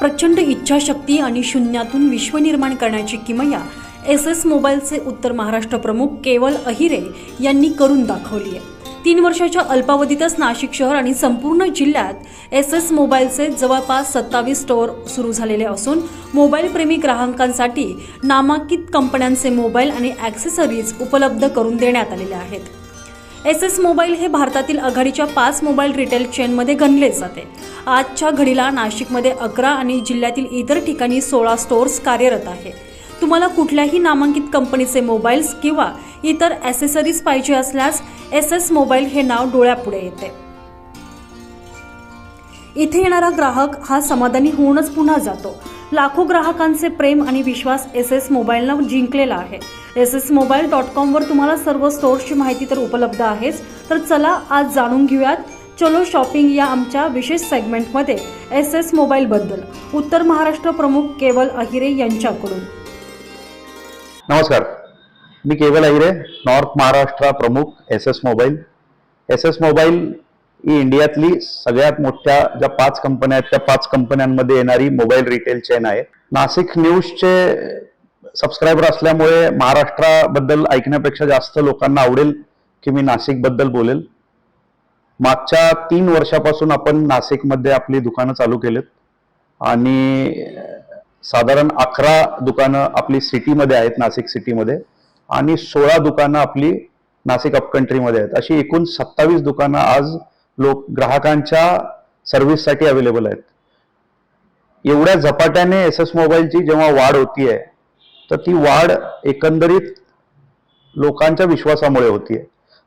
प्रचंड इच्छाशक्ती आणि शून्यातून विश्व निर्माण करण्याची किमया एस एस मोबाईलचे उत्तर महाराष्ट्र प्रमुख केवल अहिरे यांनी करून दाखवली आहे. तीन वर्षाच्या अल्पावधीतच नाशिक शहर आणि संपूर्ण जिल्ह्यात एस एस मोबाईलचे जवळपास सत्तावीस स्टोअर सुरू झालेले असून मोबाईल प्रेमी ग्राहकांसाठी नामांकित कंपन्यांचे मोबाईल आणि ॲक्सेसरीज उपलब्ध करून देण्यात आलेले आहेत. एस एस मोबाईल हे भारतातील आघाडीच्या पाच मोबाईल रिटेल चेनमध्ये गणले जाते. आजच्या घडीला नाशिकमध्ये अकरा आणि जिल्ह्यातील इतर ठिकाणी सोळा स्टोअर्स कार्यरत आहे. तुम्हाला कुठल्याही नामांकित कंपनीचे मोबाईल्स किंवा इतर ॲसेसरीज पाहिजे असल्यास एस एस मोबाईल हे नाव डोळ्यापुढे येते. इथे येणारा ग्राहक हा समाधानी होऊनच पुन्हा जातो. लाखो ग्राहकांचे प्रेम आणि विश्वास एस एस मोबाईलनं जिंकलेला आहे. एस एस मोबाईल डॉट कॉमवर तुम्हाला सर्व स्टोअर्सची माहिती तर उपलब्ध आहेच. तर चला आज जाणून घेऊयात. चलो शॉपिंग या आमच्या विशेष सेगमेंटमध्ये एस एस मोबाईलबद्दल उत्तर महाराष्ट्र प्रमुख केवल अहिरे यांच्याकडून. नमस्कार. मी केवल अहिरे नॉर्थ महाराष्ट्र प्रमुख S S mobile. S S mobile ही इंडियातली सगळ्यात मोठ्या ज्या पाच कंपन्या आहेत त्या पाच कंपन्यांमध्ये येणारी मोबाईल रिटेल चेन आहे. नाशिक न्यूजचे सबस्क्रायबर असल्यामुळे महाराष्ट्राबद्दल ऐकण्यापेक्षा जास्त लोकांना आवडेल की मी नाशिकबद्दल बोलेल. मागच्या तीन वर्षापासून आपण नाशिकमध्ये आपली दुकानं चालू केलेत. आणि साधारण अकरा दुकानं आपली सिटीमध्ये आहेत नाशिक सिटीमध्ये. आणि सोळा दुकानं आपली नाशिक अपकंट्रीमध्ये आहेत. अशी एकूण सत्तावीस दुकानं आज लोक ग्राहकांच्या सर्व्हिससाठी अवेलेबल आहेत. एवढ्या झपाट्याने एस एस मोबाईलची जेव्हा वाढ होतीये तर ती वाढ एकंदरीत लोकांच्या विश्वासामुळे होतीये.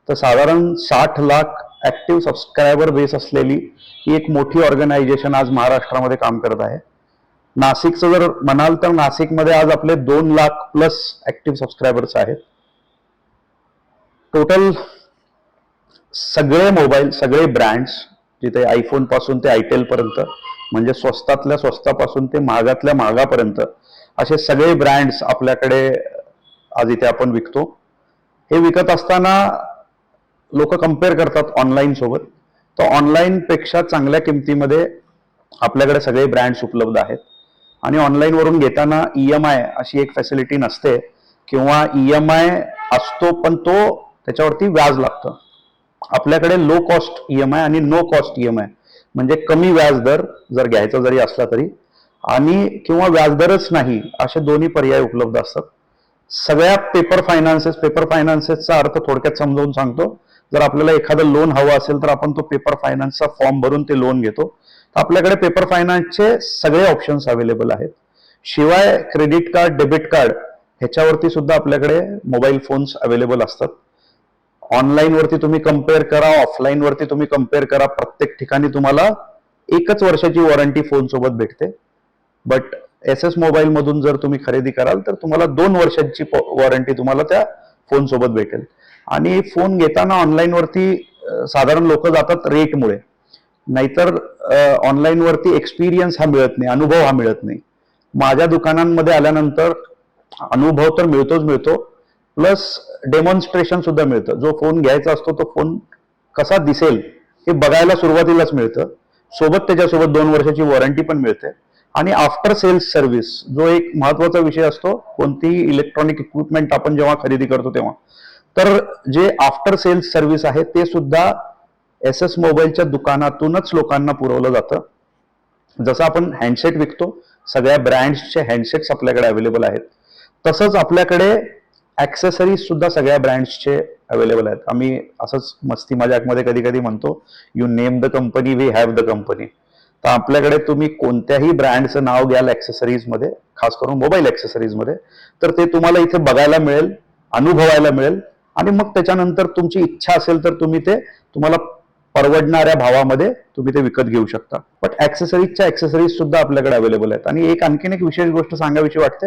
तर साधारण साठ लाख ऍक्टिव्ह सबस्क्रायबर बेस असलेली ही एक मोठी ऑर्गनायझेशन आज महाराष्ट्रामध्ये काम करत आहे. नाशिकचं जर म्हणाल तर नाशिकमध्ये आज आपले दोन लाख प्लस ऍक्टिव्ह सबस्क्रायबर्स आहेत. टोटल सगळे मोबाईल सगळे ब्रँड्स जिथे आयफोनपासून ते आयटेल पर्यंत म्हणजे स्वस्तातल्या स्वस्तापासून ते महागातल्या महागापर्यंत असे सगळे ब्रँड्स आपल्याकडे आज इथे आपण विकतो. हे विकत असताना लोक कंपेअर करतात ऑनलाईन सोबत. तर ऑनलाईन पेक्षा चांगल्या किमतीमध्ये आपल्याकडे सगळे ब्रँड्स उपलब्ध आहेत. आणि ऑनलाईन वरून घेताना ई एम आय अशी एक फॅसिलिटी नसते. किंवा ई एम आय असतो पण तो त्याच्यावरती व्याज लागतं. आपल्याकडे low cost E M I आणि no cost E M I म्हणजे कमी व्याज दर जर घ्यायचा जरी असला तरी. आणि किंवा व्याजदरच नाही असे दोन्ही पर्याय उपलब्ध असतात. सगळ्या पेपर फायनान्सेस पेपर फायनान्सेसचा अर्थ थोडक्यात समजावून सांगतो. जर आपल्याला एखादं लोन हवं असेल तर आपण तो पेपर फायनान्सचा फॉर्म भरून ते लोन घेतो. तर आपल्याकडे पेपर फायनान्सचे सगळे ऑप्शन्स अवेलेबल आहेत. शिवाय क्रेडिट कार्ड डेबिट कार्ड ह्याच्यावरती सुद्धा आपल्याकडे मोबाईल फोन्स अवेलेबल असतात. ऑनलाईन वरती तुम्ही कंपेअर करा ऑफलाईन वरती तुम्ही कंपेअर करा प्रत्येक ठिकाणी तुम्हाला एकच वर्षाची वॉरंटी फोन सोबत भेटते. बट एस एस मोबाईल मधून जर तुम्ही खरेदी कराल तर तुम्हाला दोन वर्षांची वॉरंटी तुम्हाला त्या फोन सोबत भेटेल. आणि फोन घेताना ऑनलाईन वरती साधारण लोक जातात रेटमुळे नाहीतर ऑनलाईन वरती एक्सपिरियन्स हा मिळत नाही अनुभव हा मिळत नाही. माझ्या दुकानांमध्ये आल्यानंतर अनुभव तर मिळतोच मिळतो प्लस डेमॉन्स्ट्रेशन सुद्धा मिळतं. जो फोन घ्यायचा असतो तो फोन कसा दिसेल हे बघायला सुरुवातीलाच मिळतं. सोबत त्याच्यासोबत दोन वर्षाची वॉरंटी पण मिळते. आणि आफ्टर सेल्स सर्व्हिस जो एक महत्त्वाचा विषय असतो कोणतीही इलेक्ट्रॉनिक इक्विपमेंट आपण जेव्हा खरेदी करतो तेव्हा. तर जे आफ्टर सेल्स सर्व्हिस आहे ते सुद्धा एस एस मोबाईलच्या दुकानातूनच लोकांना पुरवलं जातं. जसं आपण हँडसेट विकतो सगळ्या ब्रँड्सचे हँडसेट्स आपल्याकडे अवेलेबल आहेत. तसंच आपल्याकडे ऍक्सेसरीज सुद्धा सगळ्या ब्रँड्सचे अवेलेबल आहेत. आम्ही असंच मस्ती मजाकमध्ये कधी कधी म्हणतो you name the company we have the company तर आपल्याकडे तुम्ही कोणत्याही ब्रँडचं नाव घ्याल ऍक्सेसरीजमध्ये खास करून मोबाईल ऍक्सेसरीजमध्ये तर ते तुम्हाला इथे बघायला मिळेल अनुभवायला मिळेल आणि मग त्याच्यानंतर तुमची इच्छा असेल तर तुम्ही ते तुम्हाला परवडणाऱ्या भावामध्ये तुम्ही ते विकत घेऊ शकता. बट ऍक्सेसरीजच्या ऍक्सेसरीज सुद्धा आपल्याकडे अवेलेबल आहेत. आणि एक आणखीन एक विशेष गोष्ट सांगावीशी वाटते.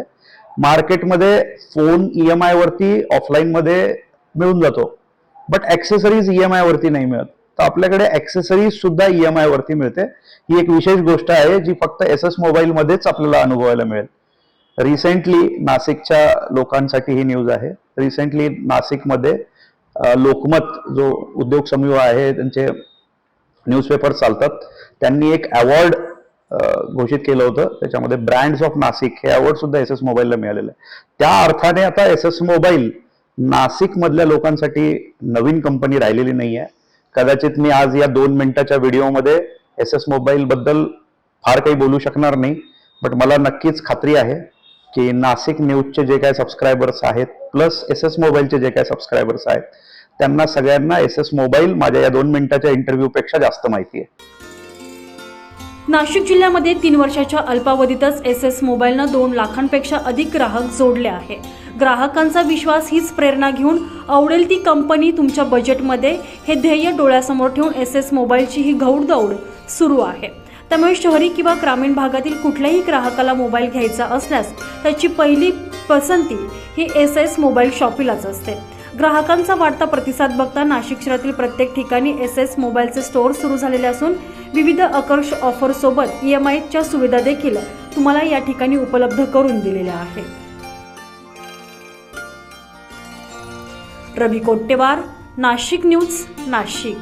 मार्केटमध्ये फोन ईएमआय वरती ऑफलाईन मध्ये मिळून जातो. बट ऍक्सेसरीज ईएमआय वरती नाही मिळत. तर आपल्याकडे ऍक्सेसरीज सुद्धा ईएमआय वरती मिळते. ही एक विशेष गोष्ट आहे जी फक्त एस एस मोबाईल मध्येच आपल्याला अनुभवायला मिळेल. रिसेंटली नाशिकच्या लोकांसाठी ही न्यूज आहे. रिसेंटली नाशिकमध्ये लोकमत जो उद्योग समूह आहे त्यांचे न्यूजपेपर चालतात. त्यांनी एक अवॉर्ड घोषित केलं होतं. त्याच्यामध्ये ब्रँड्स ऑफ नाशिक हे अवॉर्ड सुद्धा एस एस मोबाईलला मिळालेलं आहे. त्या अर्थाने आता एस एस मोबाईल नासिक मधल्या लोकांसाठी नवीन कंपनी राहिलेली नाही आहे. कदाचित मी आज या दोन मिनिटाच्या व्हिडिओमध्ये एस एस मोबाईल बद्दल फार काही बोलू शकणार नाही बट मला नक्कीच खात्री आहे की नाशिक न्यूजचे जे काही सबस्क्रायबर्स आहेत प्लस एस एस मोबाईलचे जे काही सबस्क्रायबर्स आहेत त्यांना सगळ्यांना एस एस मोबाईल माझ्या या दोन मिनिटाच्या इंटरव्ह्यूपेक्षा जास्त माहिती आहे. नाशिक जिल्ह्यामध्ये तीन वर्षाच्या अल्पावधीतच एस एस मोबाईलनं दोन लाखांपेक्षा अधिक ग्राहक जोडले आहे. ग्राहकांचा विश्वास हीच प्रेरणा घेऊन आवडेल ती कंपनी तुमच्या बजेटमध्ये हे ध्येय डोळ्यासमोर ठेवून एस एस मोबाईलची ही घौडदौड सुरू आहे. त्यामुळे शहरी किंवा ग्रामीण भागातील कुठल्याही ग्राहकाला मोबाईल घ्यायचा असल्यास त्याची पहिली पसंती ही एस एस मोबाईल शॉपीलाच असते. ग्राहकांचा वाढता प्रतिसाद बघता नाशिक शहरातील प्रत्येक ठिकाणी एस एस मोबाईलचे स्टोअर सुरू झालेले असून विविध आकर्ष ऑफरसोबत ई एम आयच्या सुविधा देखील तुम्हाला या ठिकाणी उपलब्ध करून दिलेल्या आहेत. रवी कोट्टेवार नाशिक न्यूज नाशिक.